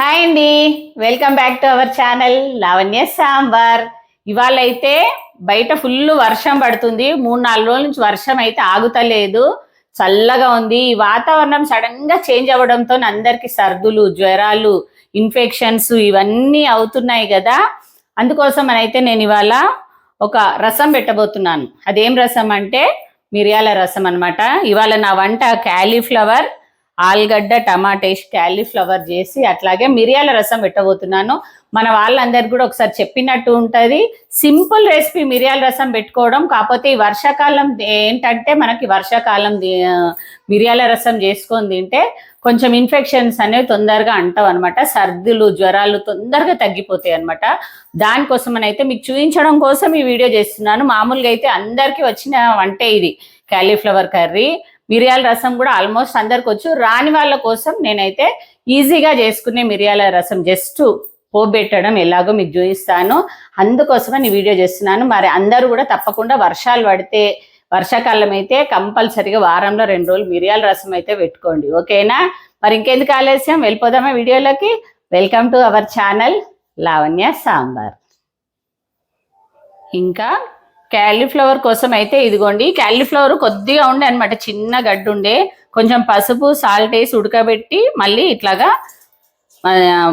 Hi అండి. Welcome back to our channel Lavanya Sambar ఇవాళ అయితే బయట ఫుల్ వర్షం పడుతుంది. మూడు నాలుగు రోజుల నుంచి వర్షం అయితే ఆగుతలేదు. చల్లగా ఉంది. ఈ వాతావరణం సడన్గా చేంజ్ అవ్వడంతో అందరికి సర్దులు జ్వరాలు ఇన్ఫెక్షన్స్ ఇవన్నీ అవుతున్నాయి కదా. అందుకోసం అయితే నేను ఇవాళ ఒక రసం పెట్టబోతున్నాను. అదేం రసం అంటే మిరియాల రసం అన్నమాట. ఇవాళ నా వంట క్యాలీఫ్లవర్ ఆలుగడ్డ టమాటేసి క్యాలీఫ్లవర్ చేసి అట్లాగే మిరియాల రసం పెట్టబోతున్నాను. మన వాళ్ళందరికి కూడా ఒకసారి చెప్పినట్టు ఉంటుంది. సింపుల్ రెసిపీ మిరియాల రసం పెట్టుకోవడం. కాకపోతే ఈ వర్షాకాలం ఏంటంటే మనకి వర్షాకాలం మిరియాల రసం చేసుకొని తింటే కొంచెం ఇన్ఫెక్షన్స్ అనేవి తొందరగా అంటాం అనమాట సర్దులు జ్వరాలు తొందరగా తగ్గిపోతాయి అనమాట దానికోసం అయితే మీకు చూపించడం కోసం ఈ వీడియో చేస్తున్నాను. మామూలుగా అయితే అందరికీ వచ్చిన వంటే ఇది క్యాలీఫ్లవర్ కర్రీ. మిరియాల రసం కూడా ఆల్మోస్ట్ అందరికి వచ్చు రాని వాళ్ళ కోసం నేనైతే ఈజీగా చేసుకునే మిరియాల రసం జస్ట్ పోబెట్టడం ఎలాగో మీకు చూపిస్తాను. అందుకోసమని ఈ వీడియో చేస్తున్నాను. మరి అందరూ కూడా తప్పకుండా వర్షాలు పడితే వర్షాకాలం అయితే కంపల్సరిగా వారంలో రెండు రోజులు మిరియాల రసం అయితే పెట్టుకోండి. ఓకేనా? మరి ఇంకెందుకు ఆలస్యం? వెళ్ళిపోదామా వీడియోలోకి? Welcome to our channel Lavanya Sambar. ఇంకా క్యాలీఫ్లవర్ కోసం అయితే ఇదిగోండి. క్యాలీఫ్లవర్ కొద్దిగా ఉండే అనమాట చిన్న గడ్డు ఉండే. కొంచెం పసుపు సాల్ట్ వేసి ఉడకబెట్టి మళ్ళీ ఇట్లాగా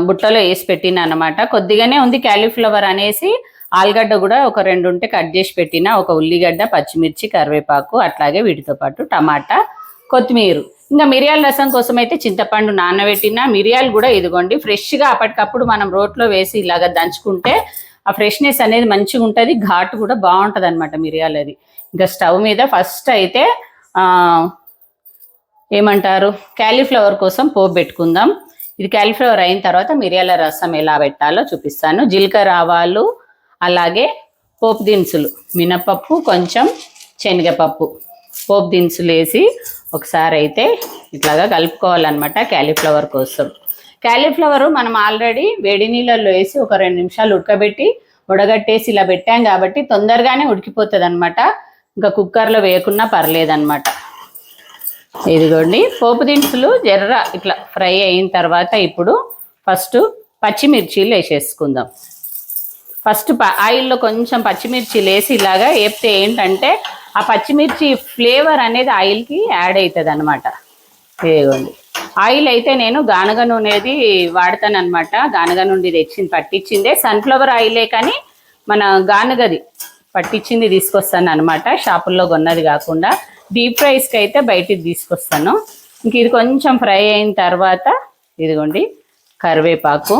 బుట్టలో వేసి పెట్టిన అనమాట కొద్దిగానే ఉంది క్యాలీఫ్లవర్ అనేసి. ఆలుగడ్డ కూడా ఒక రెండు ఉంటే కట్ చేసి పెట్టిన. ఒక ఉల్లిగడ్డ పచ్చిమిర్చి కరివేపాకు అట్లాగే వీటితో పాటు టమాటా కొత్తిమీర. ఇంకా మిరియాల రసం కోసం అయితే చింతపండు నానబెట్టిన. మిరియాలు కూడా ఇదిగోండి. ఫ్రెష్గా అప్పటికప్పుడు మనం రోట్లో వేసి ఇలాగ దంచుకుంటే ఆ ఫ్రెష్నెస్ అనేది మంచిగా ఉంటుంది ఘాటు కూడా బాగుంటుంది అనమాట మిరియాలది. ఇంకా స్టవ్ మీద ఫస్ట్ అయితే ఏమంటారు? క్యాలీఫ్లవర్ కోసం పోపు పెట్టుకుందాం. ఇది క్యాలీఫ్లవర్ అయిన తర్వాత మిరియాల రసం ఎలా పెట్టాలో చూపిస్తాను. జీలకర్ర ఆవాలు అలాగే పోపు దినుసులు మినపప్పు కొంచెం శనగపప్పు. పోపు దినుసులు వేసి ఒకసారి అయితే ఇట్లాగా కలుపుకోవాలన్నమాట క్యాలీఫ్లవర్ కోసం. క్యాలీఫ్లవర్ మనం ఆల్రెడీ వేడి నీళ్ళల్లో వేసి ఒక రెండు నిమిషాలు ఉడకబెట్టి ఉడగట్టేసి ఇలా పెట్టాం కాబట్టి తొందరగానే ఉడికిపోతుంది అనమాట ఇంకా కుక్కర్లో వేయకున్నా పర్లేదన్నమాట. ఇదిగోండి పోపు దినుసులు జర్ర ఇట్లా ఫ్రై అయిన తర్వాత ఇప్పుడు ఫస్ట్ పచ్చిమిర్చీలు వేసేసుకుందాం. ఫస్ట్ ప ఆయిల్లో కొంచెం పచ్చిమిర్చీలు వేసి ఇలాగా వేపితే ఏంటంటే ఆ పచ్చిమిర్చి ఫ్లేవర్ అనేది ఆయిల్కి యాడ్ అవుతుంది అనమాట ఇదిగోండి. ఆయిల్ అయితే నేను గానగ నూనెది వాడతాను అనమాట గానుగ నుండి తెచ్చింది పట్టించిందే. సన్ఫ్లవర్ ఆయిలే కానీ మన గానగది పట్టించింది తీసుకొస్తాను అనమాట షాపుల్లో కొన్నది కాకుండా డీప్ ఫ్రైస్కి అయితే బయటికి తీసుకొస్తాను. ఇంక ఇది కొంచెం ఫ్రై అయిన తర్వాత ఇదిగోండి కరివేపాకు.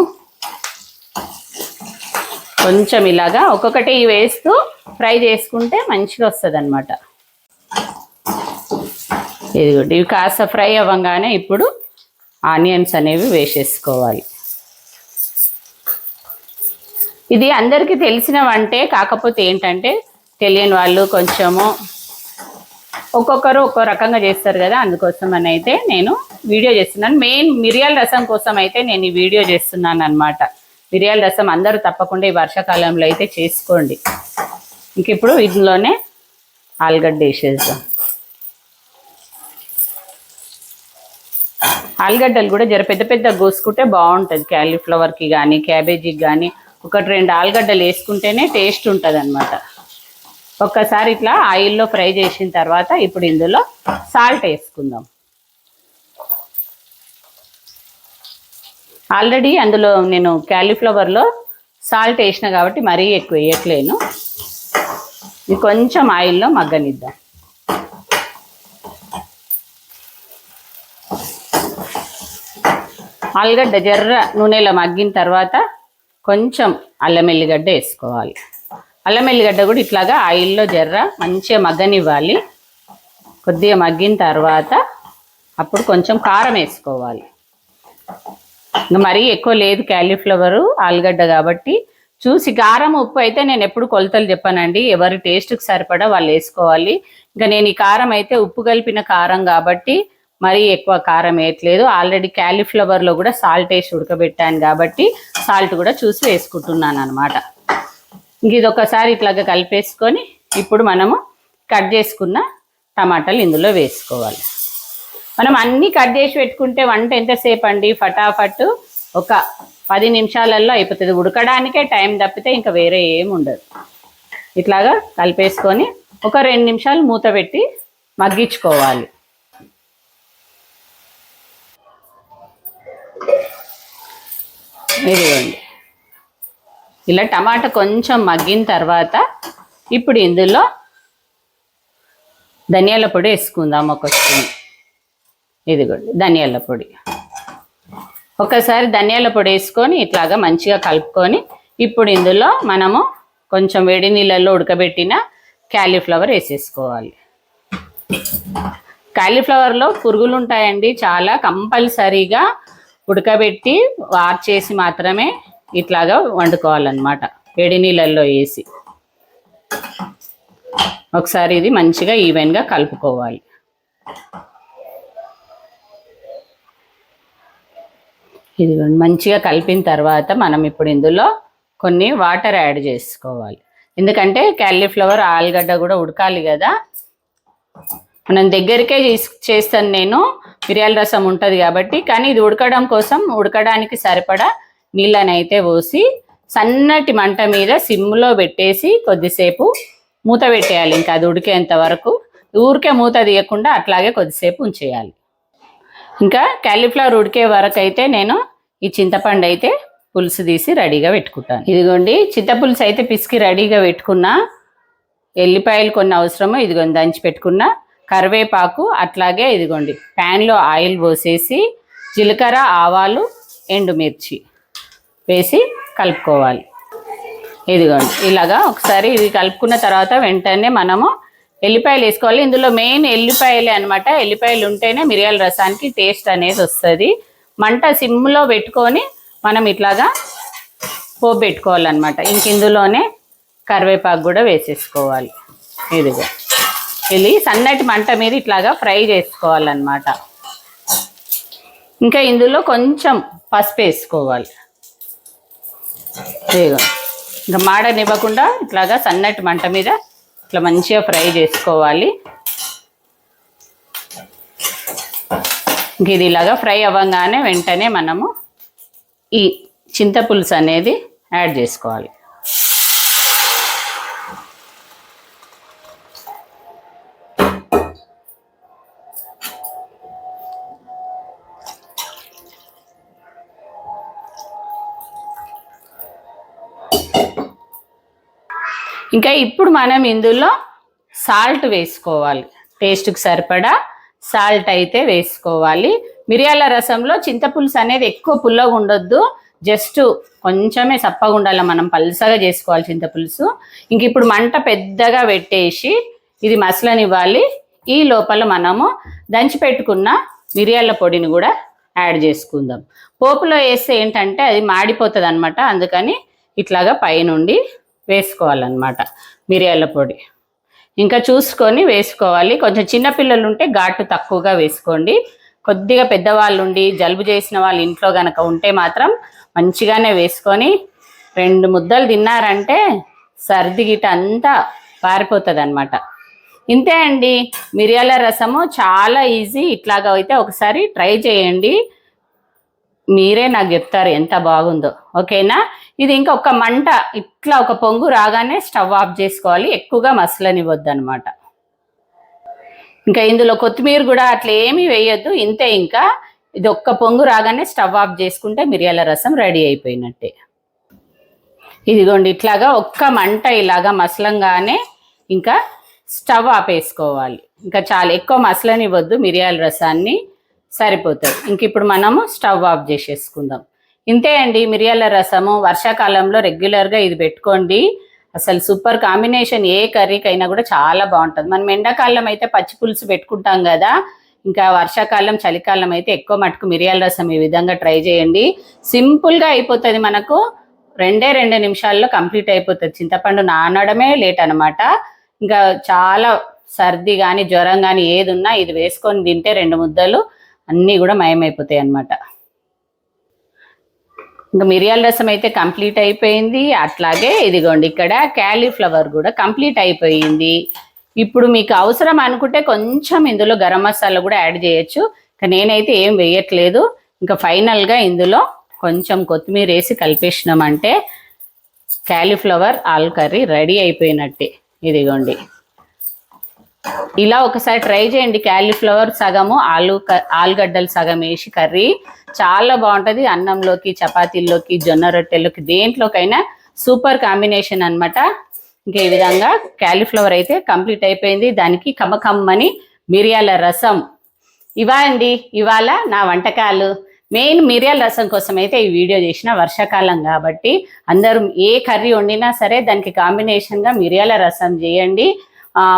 కొంచెం ఇలాగా ఒక్కొక్కటి వేస్తూ ఫ్రై చేసుకుంటే మంచిగా వస్తుంది అనమాట ఇదిగోండి ఇవి కాస్త ఫ్రై అవ్వగానే ఇప్పుడు ఆనియన్స్ అనేవి వేసేసుకోవాలి. ఇది అందరికీ తెలిసిన వంటే కాకపోతే ఏంటంటే తెలియని వాళ్ళు కొంచెము ఒక్కొక్కరు ఒక్కో రకంగా చేస్తారు కదా అందుకోసం అని అయితే నేను వీడియో చేస్తున్నాను. మెయిన్ మిరియాల రసం కోసం అయితే నేను ఈ వీడియో చేస్తున్నాను అనమాట మిరియాల రసం అందరూ తప్పకుండా ఈ వర్షాకాలంలో అయితే చేసుకోండి. ఇంక ఇప్పుడు ఇందులోనే ఆలుగడ్డ వేసేద్దాం. ఆలుగడ్డలు కూడా జర పెద్ద పెద్ద కోసుకుంటే బాగుంటుంది. క్యాలీఫ్లవర్కి కానీ క్యాబేజీకి కానీ ఒకటి రెండు ఆలుగడ్డలు వేసుకుంటేనే టేస్ట్ ఉంటుంది అనమాట ఒక్కసారి ఇట్లా ఆయిల్లో ఫ్రై చేసిన తర్వాత ఇప్పుడు ఇందులో సాల్ట్ వేసుకుందాం. ఆల్రెడీ అందులో నేను క్యాలీఫ్లవర్లో సాల్ట్ వేసిన కాబట్టి మరీ ఎక్కువ వేయట్లేను. కొంచెం ఆయిల్లో మగ్గనిద్దాం. ఆలుగడ్డ జర్ర నూనెలో మగ్గిన తర్వాత కొంచెం అల్లం ఎల్లిగడ్డ వేసుకోవాలి. అల్లం ఎల్లిగడ్డ కూడా ఇట్లాగా ఆయిల్లో జర్ర మంచిగా మగ్గనివ్వాలి. కొద్దిగా మగ్గిన తర్వాత అప్పుడు కొంచెం కారం వేసుకోవాలి. ఇంకా మరీ ఎక్కువ లేదు క్యాలీఫ్లవరు ఆలుగడ్డ కాబట్టి చూసి కారం ఉప్పు అయితే నేను ఎప్పుడు కొలతలు చెప్పానండి. ఎవరి టేస్ట్కి సరిపడా వాళ్ళు వేసుకోవాలి. ఇంకా నేను ఈ కారం అయితే ఉప్పు కలిపిన కారం కాబట్టి మరీ ఎక్కువ కారం వేయట్లేదు. ఆల్రెడీ క్యాలీఫ్లవర్లో కూడా సాల్ట్ వేసి ఉడకబెట్టాను కాబట్టి సాల్ట్ కూడా చూసి వేసుకుంటున్నాను అనమాట ఇది ఒకసారి ఇట్లాగా కలిపేసుకొని ఇప్పుడు మనము కట్ చేసుకున్న టమాటాలు ఇందులో వేసుకోవాలి. మనం అన్నీ కట్ చేసి పెట్టుకుంటే వంట ఎంతసేపు అండి ఫటాఫట్ ఒక పది నిమిషాలలో అయిపోతుంది. ఉడకడానికే టైం తప్పితే ఇంకా వేరే ఏమి ఉండదు. ఇట్లాగా కలిపేసుకొని ఒక రెండు నిమిషాలు మూత పెట్టి మగ్గించుకోవాలి. ఇదిగోండి. ఇలా టమాటా కొంచెం మగ్గిన తర్వాత ఇప్పుడు ఇందులో ధనియాల పొడి వేసుకుందాం ఒక స్పూన్. ఇదిగోండి ధనియాల పొడి. ఒకసారి ధనియాల పొడి వేసుకొని ఇట్లాగా మంచిగా కలుపుకొని ఇప్పుడు ఇందులో మనము కొంచెం వేడి నీళ్ళల్లో ఉడకబెట్టిన క్యాలీఫ్లవర్ వేసేసుకోవాలి. క్యాలీఫ్లవర్లో పురుగులు ఉంటాయండి చాలా కంపల్సరీగా ఉడకబెట్టి వార్చేసి మాత్రమే ఇట్లాగా వండుకోవాలన్నమాట. వేడి నీళ్ళల్లో వేసి. ఒకసారి ఇది మంచిగా ఈవెన్గా కలుపుకోవాలి. ఇది మంచిగా కలిపిన తర్వాత మనం ఇప్పుడు ఇందులో కొన్ని వాటర్ యాడ్ చేసుకోవాలి. ఎందుకంటే క్యాలీఫ్లవర్ ఆలుగడ్డ కూడా ఉడకాలి కదా. మనం దగ్గరికే చేస్తాను నేను. మిరియాల రసం ఉంటుంది కాబట్టి కానీ ఇది ఉడకడం కోసం ఉడకడానికి సరిపడా నీళ్ళని అయితే పోసి సన్నటి మంట మీద సిమ్లో పెట్టేసి కొద్దిసేపు మూత పెట్టేయాలి. ఇంకా అది ఉడికేంత వరకు. ఊరికే మూత తీయకుండా అట్లాగే కొద్దిసేపు ఉంచేయాలి. ఇంకా క్యాలీఫ్లవర్ ఉడికే వరకు అయితే నేను ఈ చింతపండు అయితే పులుసు తీసి రెడీగా పెట్టుకుంటాను. ఇదిగోండి చింతపులుసు అయితే పిసికి రెడీగా పెట్టుకున్నా. ఎల్లిపాయలు కొన్ని అవసరమో ఇదిగోండి దంచి పెట్టుకున్న. కరివేపాకు అట్లాగే ఇదిగోండి ప్యాన్లో ఆయిల్ పోసేసి జీలకర్ర ఆవాలు ఎండుమిర్చి వేసి కలుపుకోవాలి. ఇదిగోండి ఇలాగా ఒకసారి ఇది కలుపుకున్న తర్వాత వెంటనే మనము ఎల్లిపాయలు వేసుకోవాలి. ఇందులో మెయిన్ ఎల్లిపాయలే అనమాట ఎల్లిపాయలు ఉంటేనే మిరియాల రసానికి టేస్ట్ అనేది వస్తుంది. మంట సిమ్లో పెట్టుకొని మనం ఇట్లాగా పోపు పెట్టుకోవాలన్నమాట. ఇంక ఇందులోనే కరివేపాకు కూడా వేసేసుకోవాలి. ఇదిగో. వెళ్ళి సన్నటి మంట మీద ఇట్లాగా ఫ్రై చేసుకోవాలన్నమాట. ఇంకా ఇందులో కొంచెం పసుపు వేసుకోవాలి. ఇంకా మాడనివ్వకుండా ఇట్లాగా సన్నటి మంట మీద ఇట్లా మంచిగా ఫ్రై చేసుకోవాలి. ఇంక ఇది ఇలాగా ఫ్రై అవ్వగానే వెంటనే మనము ఈ చింతపులుసు అనేది యాడ్ చేసుకోవాలి. ఇంకా ఇప్పుడు మనం ఇందులో సాల్ట్ వేసుకోవాలి. టేస్ట్కి సరిపడా సాల్ట్ అయితే వేసుకోవాలి. మిరియాల రసంలో చింతపులుసు అనేది ఎక్కువ పుల్లగా ఉండొద్దు. జస్ట్ కొంచెమే సప్పగా ఉండాలి. మనం పల్సగా చేసుకోవాలి చింతపులుసు. ఇంక ఇప్పుడు మంట పెద్దగా పెట్టేసి ఇది మసలనివ్వాలి. ఈ లోపల మనము దంచి పెట్టుకున్న మిరియాల పొడిని కూడా యాడ్ చేసుకుందాం. పోపులో వేస్తే ఏంటంటే అది మాడిపోతుంది అనమాట అందుకని ఇట్లాగా పైనుండి వేసుకోవాలన్నమాట. మిరియాల పొడి. ఇంకా చూసుకొని వేసుకోవాలి. కొంచెం చిన్నపిల్లలు ఉంటే ఘాటు తక్కువగా వేసుకోండి. కొద్దిగా పెద్దవాళ్ళు ఉండి జలుబు చేసిన వాళ్ళు ఇంట్లో కనుక ఉంటే మాత్రం మంచిగానే వేసుకొని రెండు ముద్దలు తిన్నారంటే సర్ది గిట అంతా పారిపోతుంది అనమాట ఇంతే అండి. మిరియాల రసము చాలా ఈజీ. ఇట్లాగా అయితే ఒకసారి ట్రై చేయండి. మీరే నాకు చెప్తారు ఎంత బాగుందో. ఓకేనా? ఇది ఇంకా ఒక మంట ఇట్లా ఒక పొంగు రాగానే స్టవ్ ఆఫ్ చేసుకోవాలి. ఎక్కువగా మసలనివ్వద్దు అనమాట ఇంకా ఇందులో కొత్తిమీర కూడా అట్లా ఏమీ వేయొద్దు. ఇంతే ఇంకా. ఇది ఒక్క పొంగు రాగానే స్టవ్ ఆఫ్ చేసుకుంటే మిరియాల రసం రెడీ అయిపోయినట్టే. ఇదిగోండి ఇట్లాగా ఒక్క మంట ఇలాగా మసలంగానే ఇంకా స్టవ్ ఆపేసుకోవాలి. ఇంకా చాలా ఎక్కువ మసలనివ్వద్దు మిరియాల రసాన్ని. సరిపోతుంది. ఇంక ఇప్పుడు మనము స్టవ్ ఆఫ్ చేసేసుకుందాం. ఇంతే అండి మిరియాల రసము. వర్షాకాలంలో రెగ్యులర్గా ఇది పెట్టుకోండి. అసలు సూపర్ కాంబినేషన్ ఏ కర్రీకైనా కూడా చాలా బాగుంటుంది. మనం ఎండాకాలం అయితే పచ్చి పులుసు పెట్టుకుంటాం కదా. ఇంకా వర్షాకాలం చలికాలం అయితే ఎక్కువ మటుకు మిరియాల రసం ఈ విధంగా ట్రై చేయండి. సింపుల్గా అయిపోతుంది మనకు. రెండే రెండు నిమిషాల్లో కంప్లీట్ అయిపోతుంది. చింతపండు నానడమే లేట్ అనమాట ఇంకా చాలా సర్ది కానీ జ్వరం కానీ ఏది ఉన్నా ఇది వేసుకొని తింటే రెండు ముద్దలు అన్నీ కూడా మయమైపోతాయి అన్నమాట. ఇంకా మిరియాల రసం అయితే కంప్లీట్ అయిపోయింది. అట్లాగే ఇదిగోండి ఇక్కడ క్యాలీఫ్లవర్ కూడా కంప్లీట్ అయిపోయింది. ఇప్పుడు మీకు అవసరం అనుకుంటే కొంచెం ఇందులో గరం మసాలా కూడా యాడ్ చేయొచ్చు. ఇంకా నేనైతే ఏం వేయట్లేదు. ఇంకా ఫైనల్గా ఇందులో కొంచెం కొత్తిమీర వేసి కలిపేసినామంటే క్యాలీఫ్లవర్ ఆలు కర్రీ రెడీ అయిపోయినట్టే. ఇదిగోండి. ఇలా ఒకసారి ట్రై చేయండి. క్యాలీఫ్లవర్ సగము ఆలు క- ఆలుగడ్డలు సగం వేసి కర్రీ. చాలా బాగుంటుంది. అన్నంలోకి చపాతీల్లోకి జొన్న రొట్టెల్లోకి దేంట్లోకైనా సూపర్ కాంబినేషన్ అన్నమాట. ఇంకా ఈ విధంగా క్యాలీఫ్లవర్ అయితే కంప్లీట్ అయిపోయింది. దానికి కమ్మకమ్మని మిరియాల రసం. ఇవా అండి. ఇవాళ నా వంటకాలు. మెయిన్ మిరియాల రసం కోసం అయితే ఈ వీడియో చేసిన వర్షాకాలం కాబట్టి అందరూ ఏ కర్రీ వండినా సరే దానికి కాంబినేషన్గా మిరియాల రసం చేయండి.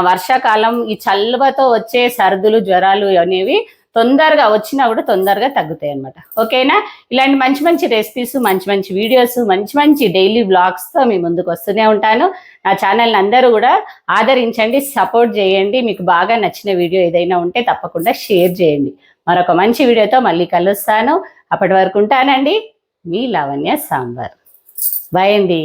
వర్షాకాలం ఈ చల్లబతో వచ్చే సర్దులు జ్వరాలు అనేవి తొందరగా వచ్చినా కూడా తొందరగా తగ్గుతాయి అనమాట ఓకేనా? ఇలాంటి మంచి మంచి రెసిపీస్ మంచి మంచి వీడియోస్ మంచి మంచి డైలీ బ్లాగ్స్తో మీ ముందుకు వస్తూనే ఉంటాను. నా ఛానల్ని అందరూ కూడా ఆదరించండి సపోర్ట్ చేయండి. మీకు బాగా నచ్చిన వీడియో ఏదైనా ఉంటే తప్పకుండా షేర్ చేయండి. మరొక మంచి వీడియోతో మళ్ళీ కలుస్తాను. అప్పటి వరకు ఉంటానండి. మీ లావణ్య సాంబార్. బాయ్ అండి.